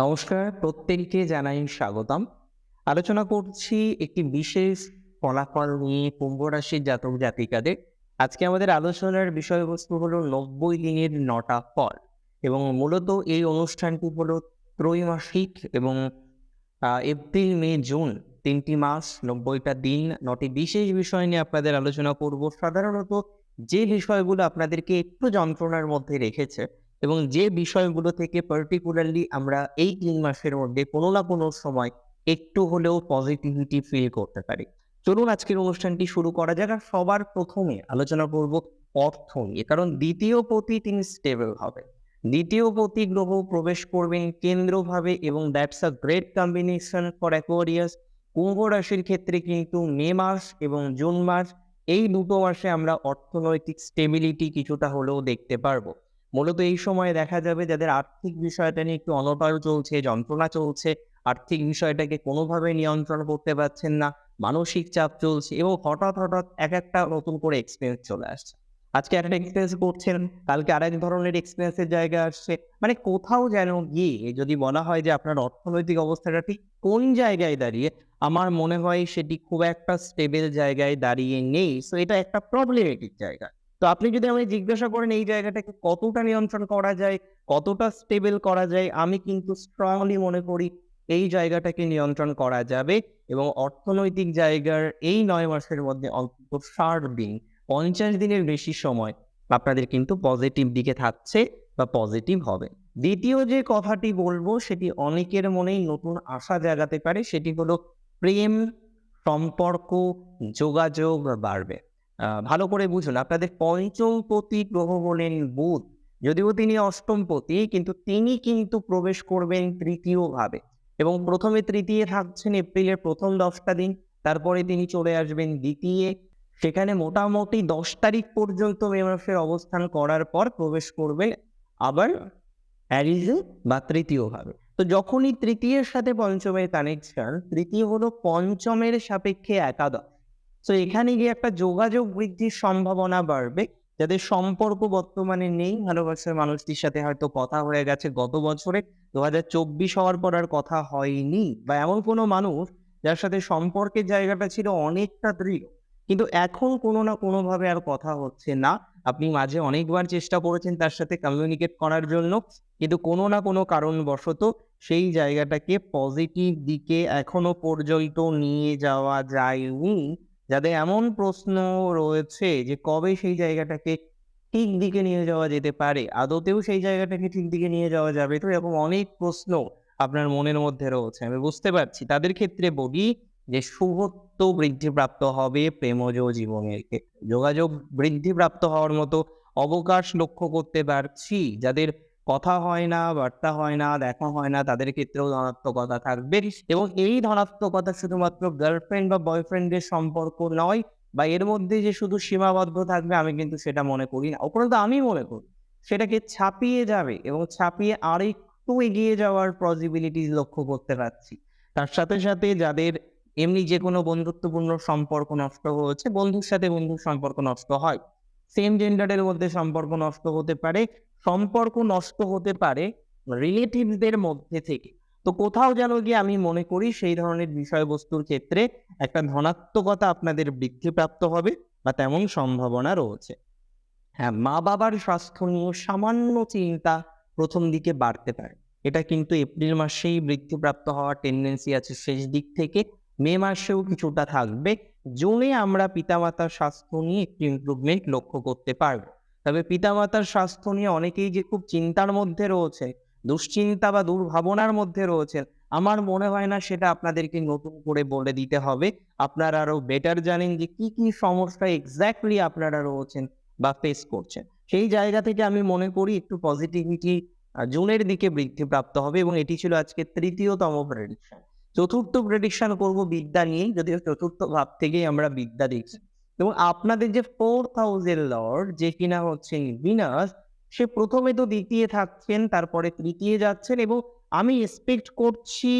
নমস্কার, প্রত্যেককে জানাই স্বাগতম। আলোচনা করছি একটি বিশেষ ফলাফল নিয়ে কুম্ভ রাশির জাতক জাতিকাদের। আজকে আমাদের আলোচনার বিষয়বস্তু হলো নব্বই দিনের নটা ফল এবং মূলত এই অনুষ্ঠানটি হলো ত্রৈমাসিক এবং এপ্রিল, মে, জুন তিনটি মাস, নব্বইটা দিন। নটি বিশেষ বিষয় নিয়ে আপনাদের আলোচনা করব। সাধারণত যে বিষয়গুলো আপনাদেরকে একটু যন্ত্রণার মধ্যে রেখেছে এবং যে বিষয়গুলো থেকে পার্টিকুলারলি আমরা এই তিন মাসের মধ্যে কোনো না কোনো সময় একটু হলেও পজিটিভিটি ফিল করতে পারি। চলুন আজকের অনুষ্ঠানটি শুরু করা যাক আর সবার প্রথমে আলোচনা করব অর্থ নিয়ে, কারণ দ্বিতীয় পতি তিনি স্টেবল হবে। দ্বিতীয় পতি গ্রহ প্রবেশ করবেন কেন্দ্রভাবে এবং that's a great combination for Aquarius কুম্ভ রাশির ক্ষেত্রে কিন্তু মে মাস এবং জুন মাস, এই দুটো মাসে আমরা অর্থনৈতিক স্টেবিলিটি কিছুটা হলেও দেখতে পারব। মূলত এই সময়ে দেখা যাবে যাদের আর্থিক বিষয়টা নিয়ে একটু অনটল চলছে, যন্ত্রণা চলছে, আর্থিক বিষয়টাকে কোনোভাবে নিয়ন্ত্রণ করতে পারছেন না, মানসিক চাপ চলছে এবং হঠাৎ হঠাৎ এক একটা নতুন করে এক্সপিরিয়েন্স চলে আসছে। আজকে একটা এক্সপিরিয়েন্স করছেন, কালকে আরেক ধরনের এক্সপিরিয়েন্সের জায়গা আসছে। মানে কোথাও যেন গিয়ে যদি বলা হয় যে আপনার অর্থনৈতিক অবস্থাটা ঠিক কোন জায়গায় দাঁড়িয়ে, আমার মনে হয় সেটি খুব একটা স্টেবল জায়গায় দাঁড়িয়ে নেই। সো এটা একটা প্রবলেমেটিক জায়গা। তো আপনি যদি আমায় জিজ্ঞাসা করেন এই জায়গাটাকে কতটা নিয়ন্ত্রণ করা যায়, কতটা স্টেবল করা যায়, আমি কিন্তু স্ট্রংলি মনে করি এই জায়গাটাকে নিয়ন্ত্রণ করা যাবে এবং অর্থনৈতিক জায়গার এই নয় মাসের মধ্যে অন্তত ষাট দিন, পঞ্চাশ দিনের বেশি সময় আপনাদের কিন্তু পজিটিভ দিকে থাকছে বা পজিটিভ হবে। দ্বিতীয় যে কথাটি বলব, সেটি অনেকের মনেই নতুন আশা জাগাতে পারে, সেটি হলো প্রেম, সম্পর্ক, যোগাযোগ বাড়বে। ভালো করে বুঝুন। আপনাদের পঞ্চম পতি গ্রহ হলেন বুধ। যদিও তিনি অষ্টম পতি, কিন্তু তিনি কিন্তু প্রবেশ করবেন তৃতীয় ভাবে। এবং প্রথমে তৃতীয় থাকছেন এপ্রিলের প্রথম দশটা দিন, তারপরে তিনি চলে আসবেন দ্বিতীয়। সেখানে মোটামুটি দশ তারিখ পর্যন্ত মে মাসের অবস্থান করার পর প্রবেশ করবে আবার অ্যারিজে বা তৃতীয় ভাবে। তো যখনই তৃতীয়ের সাথে পঞ্চমের কানেকশন তৃতীয় হলো পঞ্চমের সাপেক্ষে একাদশ। তো এখানে গিয়ে একটা যোগাযোগ বৃদ্ধির সম্ভাবনা বাড়বে। যাদের সম্পর্ক বর্তমানে নেই, ভালোবাসার মানুষটির সাথে হয়তো কথা হয়ে গেছে গত বছরে। দু হাজার চব্বিশ হওয়ার পর আর কথা হয়নি। বা এমন কোনো মানুষ যার সাথে সম্পর্কের জায়গাটা ছিল অনেকটা দৃঢ়। কিন্তু এখন কোনো না কোনোভাবে আর কথা হচ্ছে না। আপনি মাঝে অনেকবার চেষ্টা করেছেন তার সাথে কমিউনিকেট করার জন্য। কিন্তু কোনো না কোনো কারণবশত সেই জায়গাটাকে পজিটিভ দিকে এখনও পর্যন্ত নিয়ে যাওয়া যায়নি। যাদের এমন প্রশ্ন রয়েছে যে কবে সেই জায়গাটাকে ঠিক দিকে নিয়ে যাওয়া যেতে পারে, আদতেও সেই জায়গাটাকে ঠিক দিকে নিয়ে যাওয়া যাবে, তো এরকম অনেক প্রশ্ন আপনার মনের মধ্যে রয়েছে। আমি বুঝতে পারছি। তাদের ক্ষেত্রে বলি যে শুভত্ব বৃদ্ধিপ্রাপ্ত হবে প্রেমজ জীবনের ক্ষেত্রে। যোগাযোগ বৃদ্ধিপ্রাপ্ত হওয়ার মতো অবকাশ লক্ষ্য করতে পারছি। যাদের কথা হয় না, বার্তা হয় না, দেখা হয় না, তাদের ক্ষেত্রেও ধনাত্মকতা থাকবে। এবং এই ধনাত্মকতা শুধুমাত্র গার্লফ্রেন্ড বা বয়ফ্রেন্ডের সম্পর্ক নয়, বা এর মধ্যে যে শুধু সীমাবদ্ধ থাকবে, আমি কিন্তু সেটা মনে করি না। উপরন্ত আমি মনে করি, সেটাকে ছাপিয়ে যাবে এবং ছাপিয়ে আরেকটু এগিয়ে যাওয়ার পসিবিলিটি লক্ষ্য করতে পারছি। তার সাথে সাথে যাদের এমনি যে কোনো বন্ধুত্বপূর্ণ সম্পর্ক নষ্ট হয়েছে, বন্ধুর সাথে বন্ধুর সম্পর্ক নষ্ট হয়। সেম জেন্ডারের মধ্যে সম্পর্ক নষ্ট হতে পারে সম্পর্ক নষ্ট হতে পারে রিলেটিভদের মধ্যে থেকে। তো কোথাও যেন গিয়ে আমি মনে করি সেই ধরনের বিষয়বস্তুর ক্ষেত্রে একটা ধনাত্মকতা আপনাদের বৃদ্ধিপ্রাপ্ত হবে বা তেমন সম্ভাবনা রয়েছে। হ্যাঁ মা বাবার স্বাস্থ্য নিয়ে সামান্য চিন্তা প্রথম দিকে বাড়তে পারে। এটা কিন্তু এপ্রিল মাসেই বৃদ্ধিপ্রাপ্ত হওয়ার টেন্ডেন্সি আছে। শেষ দিক থেকে মে মাসেও কিছুটা থাকবে। জুনে আমরা পিতামাতার স্বাস্থ্য নিয়ে একটু ইমপ্রুভমেন্ট লক্ষ্য করতে পারব। তবে পিতামাতার স্বাস্থ্য নিয়ে অনেকেই যে খুব চিন্তার মধ্যে রয়েছে, দুশ্চিন্তা বা দুর্ভাবনার মধ্যে রয়েছেন, আমার মনে হয় না সেটা আপনাদেরকে নতুন করে বলে দিতে হবে। আপনারা আরও বেটার জানেন যে কি কি সমস্যা এক্স্যাক্টলি আপনারা রয়েছেন বা ফেস করছেন। সেই জায়গা থেকে আমি মনে করি একটু পজিটিভিটি জুনের দিকে বৃদ্ধিপ্রাপ্ত হবে এবং এটি ছিল আজকে তৃতীয়তম প্রেডিকশন চতুর্থ প্রেডিকশন করব বিদ্যা নিয়ে যদিও চতুর্থ ভাব থেকেই আমরা বিদ্যা দেখছি। এবং আপনাদের যে ফোর্থ হাউসের লর্ড যে কিনা হচ্ছে ভিনাস সে প্রথমে তো দ্বিতীয় থাকছেন, তারপরে তৃতীয় যাচ্ছেন এবং আমি এক্সপেক্ট করছি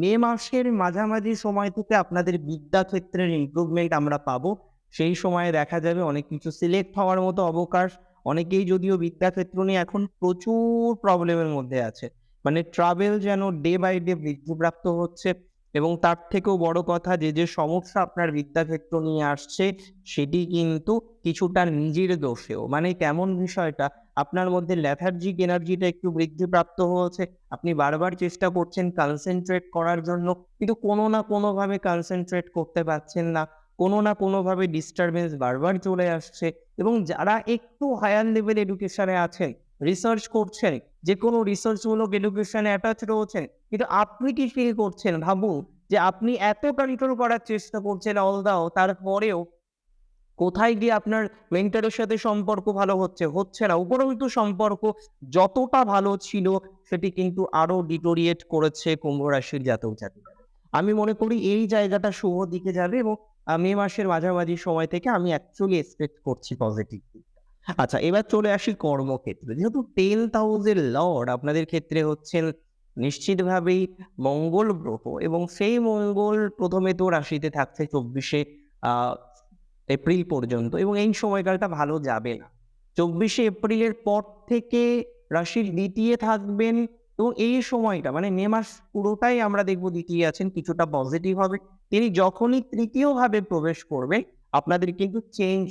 মে মাসের মাঝামাঝি সময় থেকে আপনাদের বিদ্যা ক্ষেত্রের ইমপ্রুভমেন্ট আমরা পাবো। সেই সময়ে দেখা যাবে অনেক কিছু সিলেক্ট হওয়ার মতো অবকাশ। অনেকেই যদিও বিদ্যা ক্ষেত্র নিয়ে এখন প্রচুর প্রবলেমের মধ্যে আছে। মানে ট্রাভেল যেন ডে বাই ডে বৃদ্ধিপ্রাপ্ত হচ্ছে। এবং তার থেকেও বড় কথা যে যে সমস্যা আপনার বিদ্যাক্ষেত্র নিয়ে আসছে, সেটি কিন্তু কিছুটা নিজের দোষেও। মানে কেমন বিষয়টা, আপনার মধ্যে ল্যাথার্জিক এনার্জিটা একটু বৃদ্ধিপ্রাপ্ত হয়েছে, আপনি বারবার চেষ্টা করছেন কনসেন্ট্রেট করার জন্য, কিন্তু কোনো না কোনোভাবে কনসেন্ট্রেট করতে পারছেন না, কোনো না কোনোভাবে ডিস্টারবেন্স বারবার চলে আসছে, এবং যারা একটু হায়ার লেভেল এডুকেশনে আছেন রিসার্চ করছেন, যে কোনো রিসার্চমূলক এডুকেশনে অ্যাটাচ রয়েছেন কিন্তু আপনি কি ফিল করছেন? ভাবুন যে আপনি এত কন্ট্রোল করার চেষ্টা করছেন অল দাও তারপরেও কোথায় গিয়ে আপনার মেন্টারের সাথে সম্পর্ক ভালো হচ্ছে? হচ্ছে না। উপরন্তু সম্পর্ক যতটা ভালো ছিল, সেটি কিন্তু আরও ডিটোরিয়েট করেছে কুম্ভ রাশির জাতক জাতিকা আমি মনে করি এই জায়গাটা শুভ দিকে যাবে এবং মে মাসের মাঝামাঝি সময় থেকে আমি অ্যাকচুয়ালি এক্সপেক্ট করছি পজিটিভ আচ্ছা এবার চলে আসি কর্মক্ষেত্রে। যেহেতু টেন্থ হাউসের লর্ড আপনাদের ক্ষেত্রে হচ্ছেন নিশ্চিতভাবেই মঙ্গল গ্রহ এবং সেই মঙ্গল প্রথমে তো রাশিতে থাকছে চব্বিশে এপ্রিল পর্যন্ত এবং এই সময়কালটা ভালো যাবে না। চব্বিশে এপ্রিলের পর থেকে রাশির দ্বিতীয় থাকবেন এবং এই সময়টা মানে মে মাস পুরোটাই আমরা দেখব দ্বিতীয় আছেন, কিছুটা পজিটিভ হবে। তিনি যখনই তৃতীয়ভাবে প্রবেশ করবেন, আপনাদের কিন্তু চেঞ্জ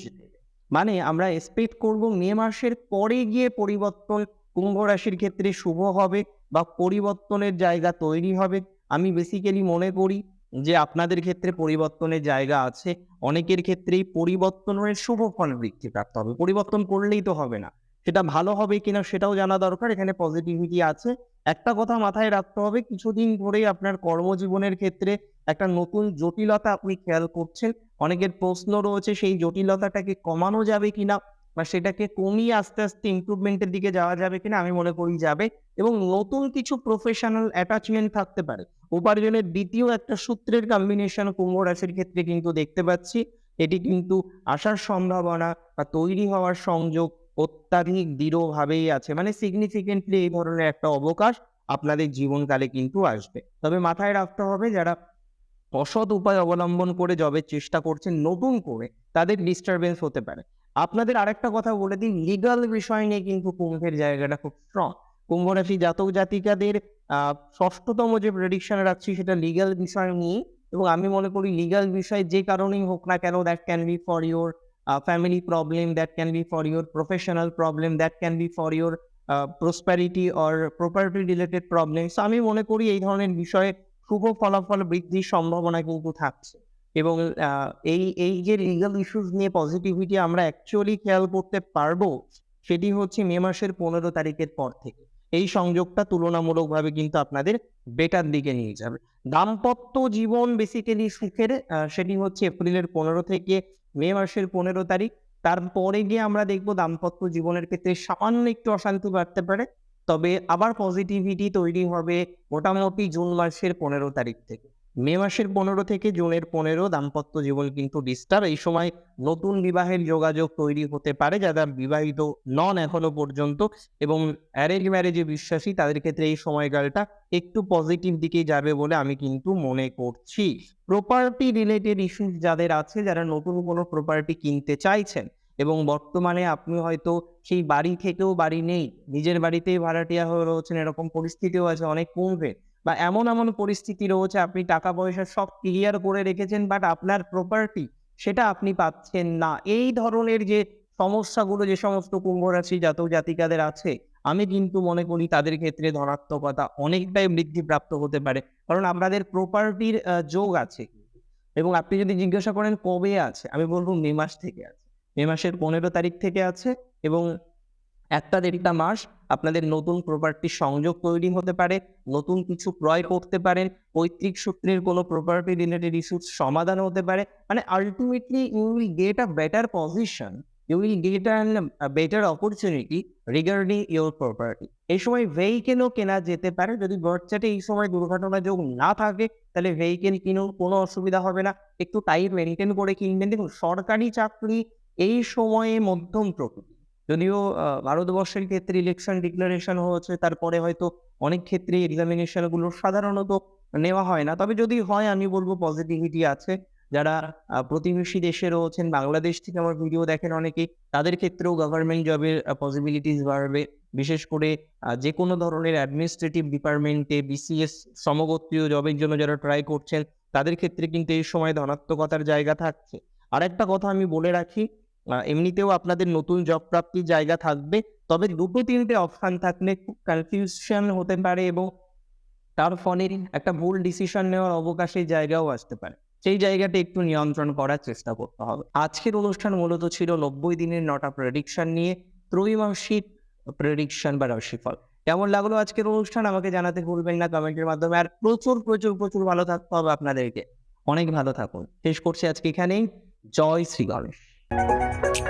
মানে আমরা এক্সপেক্ট করব মে মাসের পরে গিয়ে পরিবর্তন কুম্ভ রাশির ক্ষেত্রে শুভ হবে বা পরিবর্তনের জায়গা তৈরি হবে। আমি বেসিক্যালি মনে করি যে আপনাদের ক্ষেত্রে পরিবর্তনের জায়গা আছে। অনেকের ক্ষেত্রেই পরিবর্তনের শুভ ফল বৃদ্ধি প্রাপ্ত হবে। পরিবর্তন করলেই তো হবে না। সেটা ভালো হবে কিনা সেটাও জানা দরকার। এখানে পজিটিভিটি আছে। একটা কথা মাথায় রাখতে হবে, কিছুদিন ধরেই আপনার কর্মজীবনের ক্ষেত্রে একটা নতুন জটিলতা আপনি খেয়াল করছেন। অনেকের প্রশ্ন রয়েছে, সেই জটিলতাটাকে কমানো যাবে কিনা বা সেটাকে কমিয়ে আস্তে আস্তে ইমপ্রুভমেন্টের দিকে যাওয়া যাবে কিনা আমি মনে করি যাবে এবং নতুন কিছু প্রফেশনাল অ্যাটাচমেন্ট থাকতে পারে। উপার্জনের দ্বিতীয় একটা সূত্রের কম্বিনেশন কুম্ভ রাশির ক্ষেত্রে কিন্তু দেখতে পাচ্ছি। এটি কিন্তু আসার সম্ভাবনা বা তৈরি হওয়ার সংযোগ অত্যাধিক দৃঢ়ভাবেই আছে। মানে সিগনিফিকেন্টলি এই ধরনের একটা অবকাশ আপনাদের জীবনকালে কিন্তু আসবে। তবে মাথায় রাখতে হবে, যারা অসৎ উপায় অবলম্বন করে জবের চেষ্টা করছেন, নতুন করে তাদের ডিস্টারবেন্স হতে পারে। আপনাদের আরেকটা কথা বলে দিই লিগাল বিষয় নিয়ে কিন্তু কুম্ভের জায়গাটা খুব স্ট্রং কুম্ভ রাশি জাতক জাতিকাদের ষষ্ঠতম যে প্রেডিকশন রাখছি সেটা লিগাল বিষয় নিয়ে এবং আমি মনে করি লিগাল বিষয় যে কারণেই হোক না কেন that can be for your family problem that can be for your professional problem that can be for your prosperity or property related problem আমি মনে করি এই ধরনের বিষয়ে শুভ ফলাফল বৃদ্ধির সম্ভাবনা কিন্তু থাকছে। এবং এই এই যে লিগাল ইস্যুস নিয়ে পজিটিভিটি আমরা অ্যাকচুয়ালি খেয়াল করতে পারব, সেটি হচ্ছে মে মাসের পনেরো তারিখের পর থেকে। এই সংযোগটা তুলনামূলকভাবে কিন্তু আপনাদের বেটার দিকে নিয়ে যাবে। দাম্পত্য জীবন বেসিক্যালি সুখের সেটি হচ্ছে এপ্রিলের পনেরো থেকে মে মাসের পনেরো তারিখ। তারপরে গিয়ে আমরা দেখব দাম্পত্য জীবনের ক্ষেত্রে সামান্য একটু অশান্তি বাড়তে পারে। তবে আবার পজিটিভিটি তৈরি হবে মোটামুটি জুন মাসের পনেরো তারিখ থেকে। মে মাসের পনেরো থেকে জুনের পনেরো দাম্পত্য জীবন কিন্তু ডিস্টার্ব এই সময় নতুন বিবাহের যোগাযোগ তৈরি হতে পারে, যারা বিবাহিত নন এখনও পর্যন্ত, এবং অ্যারেঞ্জ ম্যারেজে বিশ্বাসী, তাদের ক্ষেত্রে এই সময়কালটা একটু পজিটিভ দিকে যাবে বলে আমি কিন্তু মনে করছি। প্রপার্টি রিলেটেড ইস্যুস যাদের আছে, যারা নতুন কোনো প্রপার্টি কিনতে চাইছেন, এবং বর্তমানে আপনি হয়তো সেই বাড়ি থেকেও বাড়ি নেই, নিজের বাড়িতেই ভাড়াটিয়া হয়ে রয়েছেন, এরকম পরিস্থিতিও আছে, অনেক কমবে। বা এমন এমন পরিস্থিতি রয়েছে, আপনি টাকা পয়সা সব ক্লিয়ার করে রেখেছেন বাট আপনার প্রপার্টি সেটা আপনি পাচ্ছেন না। এই ধরনের যে সমস্যাগুলো, যে সমস্ত কুম্ভ রাশি জাতক জাতিকাদের আছে, আমি কিন্তু মনে করি তাদের ক্ষেত্রে ধনাত্মকতা অনেকটাই বৃদ্ধিপ্রাপ্ত হতে পারে। কারণ আপনাদের প্রপার্টির যোগ আছে। এবং আপনি যদি জিজ্ঞাসা করেন কবে আছে, আমি বলব মে মাস থেকে আছে। মে মাসের পনেরো তারিখ থেকে আছে এবং একটা দেড়টা মাস আপনাদের নতুন প্রপার্টির সংযোগ তৈরি হতে পারে, নতুন কিছু ক্রয় করতে পারেন, পৈতৃক সূত্রের কোনো প্রপার্টি রিলেটেড ইস্যুস সমাধান হতে পারে মানে ultimately you will get a better position you will get an better opportunity regarding your property এই সময় ভেহিকেলও কেনা যেতে পারে, যদি বার্থচাটে এই সময় দুর্ঘটনা যোগ না থাকে, তাহলে ভেহিকেল কিনুন কোনো অসুবিধা হবে না। একটু টাইম মেনটেন করে কিনবেন। দেখুন, সরকারি চাকরি এই সময়ে মধ্যম প্রকৃতি যদিও ভারতবর্ষের ক্ষেত্রে ইলেকশন ডিক্লারেশন হয়েছে, তারপরে হয়তো অনেক ক্ষেত্রে এক্সামিনেশনগুলো সাধারণত নেওয়া হয় না। তবে যদি হয়, আমি বলব পজিটিভিটি আছে। যারা প্রতিবেশী দেশে রয়েছেন, বাংলাদেশ থেকে আমার ভিডিও দেখেন অনেকে, তাদের ক্ষেত্রেও গভর্নমেন্ট জবের পসিবিলিটিস বাড়বে। বিশেষ করে যে কোনো ধরনের অ্যাডমিনিস্ট্রেটিভ ডিপার্টমেন্টে বিসিএস সমগোত্রীয় জবের জন্য যারা ট্রাই করছেন, তাদের ক্ষেত্রে কিন্তু এই সময় ধনাত্মকতার জায়গা থাকছে। আর একটা কথা আমি বলে রাখি এমনিতেও আপনাদের নতুন জব প্রাপ্তির জায়গা থাকবে। তবে দুটো তিনটে অপশান থাকলে খুব কনফিউশন হতে পারে এবং তার ফলে একটা ভুল ডিসিশন নেওয়ার অবকাশের জায়গাও আসতে পারে। সেই জায়গাটা একটু নিয়ন্ত্রণ করার চেষ্টা করতে হবে। আজকের অনুষ্ঠান মূলত ছিল নব্বই দিনের নটা প্রেডিকশন নিয়ে ত্রৈমাসিক প্রেডিকশন বা রাশিফল। কেমন লাগল আজকের অনুষ্ঠান? আমাকে জানাতে ভুলবেন না কমেন্টের মাধ্যমে। আর প্রচুর প্রচুর প্রচুর ভালো থাকতে হবে আপনাদেরকে। অনেক ভালো থাকুন। শেষ করছি আজকে এখানেই। জয় শ্রী গণেশ। Thank you.